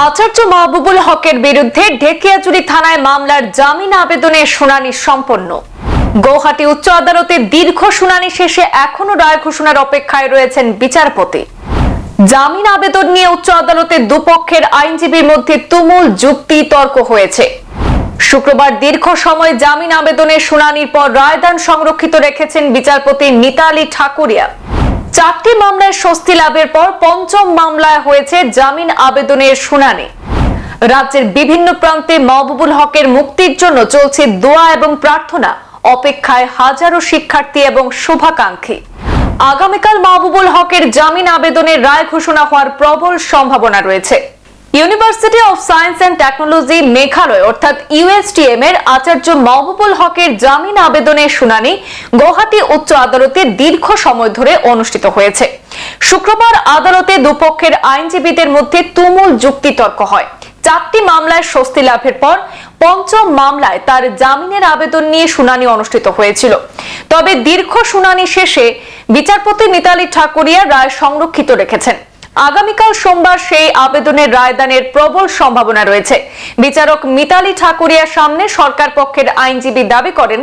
আচার্য মাহবুবুল হকের বিরুদ্ধে ঢেকিয়াজুড়ি থানায় মামলার জামিন আবেদনের শুনানি সম্পন্ন। গৌহাটি উচ্চ আদালতে দীর্ঘ শুনানি শেষে এখনও রায় ঘোষণার অপেক্ষায় রয়েছেন বিচারপতি। জামিন আবেদন নিয়ে উচ্চ আদালতে দুপক্ষের আইনজীবীর মধ্যে তুমুল যুক্তি তর্ক হয়েছে। শুক্রবার দীর্ঘ সময় জামিন আবেদনের শুনানির পর রায়দান সংরক্ষিত রেখেছেন বিচারপতি মিতালি ঠাকুরিয়া। চারটি মামলায় স্বস্তি লাভের পর পঞ্চম মামলায় হয়েছে জামিন আবেদনের শুনানি। রাজ্যের বিভিন্ন প্রান্তে মাহবুবুল হকের মুক্তির জন্য চলছে দোয়া এবং প্রার্থনা, অপেক্ষায় হাজারো শিক্ষার্থী এবং শুভাকাঙ্ক্ষী। আগামীকাল মাহবুবুল হকের জামিন আবেদনের রায় ঘোষণা হওয়ার প্রবল সম্ভাবনা রয়েছে। University of science and technology Meghalaya অর্থাৎ ইউএসটিএম এর আচার্য মাহবুবুল হকের জামিন আবেদনের শুনানি গৌহাটি উচ্চ আদালতে দীর্ঘ সময় ধরে অনুষ্ঠিত হয়েছে। শুক্রবার আদালতে দুপক্ষের আইনজীবীদের মধ্যে তুমুল যুক্তিতর্ক হয়। চারটি মামলায় স্বস্তি লাভের পর পঞ্চম মামলায় তার জামিনের আবেদন নিয়ে শুনানি অনুষ্ঠিত হয়েছিল। তবে দীর্ঘ শুনানি শেষে বিচারপতি মিতালি ঠাকুরিয়া রায় সংরক্ষিত রেখেছেন। আগামীকাল সোমবার সেই আবেদনের রায়দানের প্রবল সম্ভাবনা রয়েছে। বিচারক মিতালি ঠাকুরিয়ার সামনে সরকার পক্ষের আইনজীবী দাবি করেন,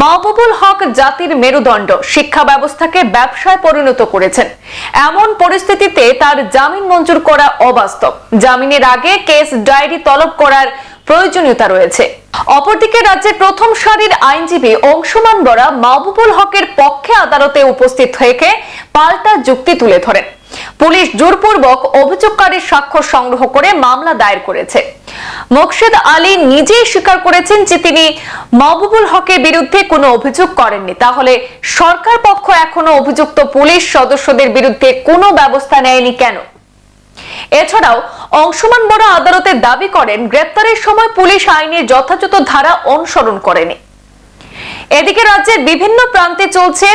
মাহবুবুল হক জাতির মেরুদণ্ড শিক্ষা ব্যবস্থাকে ব্যবসায় পরিণত করেছেন। এমন পরিস্থিতিতে তার জামিন মঞ্জুর করা অবাস্তব। জামিনের আগে কেস ডায়েরি তলব করার প্রয়োজনীয়তা রয়েছে। অপরদিকে রাজ্যের প্রথম সারির আইনজীবী অংশুমান বরা মাহবুবুল হকের পক্ষে আদালতে উপস্থিত থেকে পাল্টা যুক্তি তুলে ধরেন। পুলিশ জোরপূর্বক অভিযোগকারীর স্বাক্ষর সংগ্রহ করে মামলা দায়ের করেছে। মোকশেদ আলী নিজেই স্বীকার করেছেন যে তিনি মাহবুবুল হকের বিরুদ্ধে কোনো অভিযোগ করেননি। তাহলে সরকার পক্ষ এখনও অভিযুক্ত পুলিশ সদস্যদের বিরুদ্ধে কোনো ব্যবস্থা নেয়নি কেন? এছাড়াও অংশমান বড় আদালতে দাবি করেন, গ্রেপ্তারের সময় পুলিশ আইনের যথাযথ ধারা অনুসরণ করেনি। এদিকে রাজ্যের বিভিন্ন প্রান্তে চলছে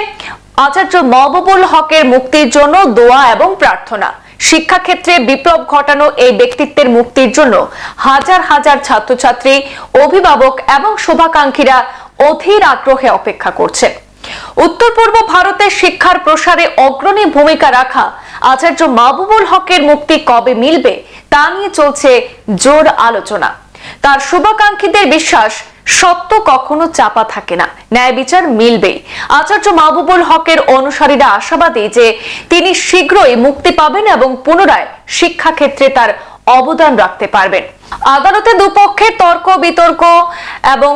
আচার্য মহবুবুল হকের মুক্তির জন্য দোয়া এবং প্রার্থনা। শিক্ষাক্ষেত্রে বিপ্লব ঘটানো এই ব্যক্তিত্বের মুক্তির জন্য হাজার হাজার ছাত্রছাত্রী, অভিভাবক এবং শুভাকাঙ্ক্ষীরা অধীর আগ্রহে অপেক্ষা করছে উত্তর পূর্ব ভারতের শিক্ষার প্রসারে অগ্রণী ভূমিকা রাখা আচার্য মাহবুবুল হকের মুক্তি কবে মিলবে তা নিয়ে চলছে জোর আলোচনা। তার শুভাকাঙ্ক্ষীদের বিশ্বাস সত্য কখনো চাপা থাকে না। ন্যায় বিচার মিলবেই। আচার্য মাহবুবুল হকের অনুসারীরা আশাবাদী যে তিনি শীঘ্রই মুক্তি পাবেন এবং পুনরায় শিক্ষাক্ষেত্রে তার অবদান রাখতে পারবেন। আদালতে দুপক্ষের তর্ক, বিতর্ক এবং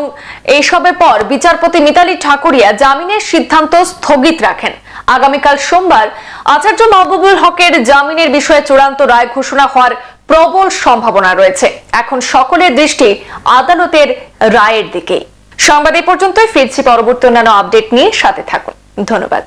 এইসবের পর বিচারপতি মিতালি ঠাকুরিয়া জামিনের সিদ্ধান্ত স্থগিত রাখেন। আগামীকাল সোমবার আচার্য মাহবুবুল হকের জামিনের বিষয়ে চূড়ান্ত রায় ঘোষণা হওয়ার প্রবল সম্ভাবনা রয়েছে। এখন সকলের দৃষ্টি আদালতের রায়ের দিকে সংবাদ এ পর্যন্তই, ফিরছি পরবর্তী অন্যান্য আপডেট নিয়ে সাথে থাকুন। ধন্যবাদ।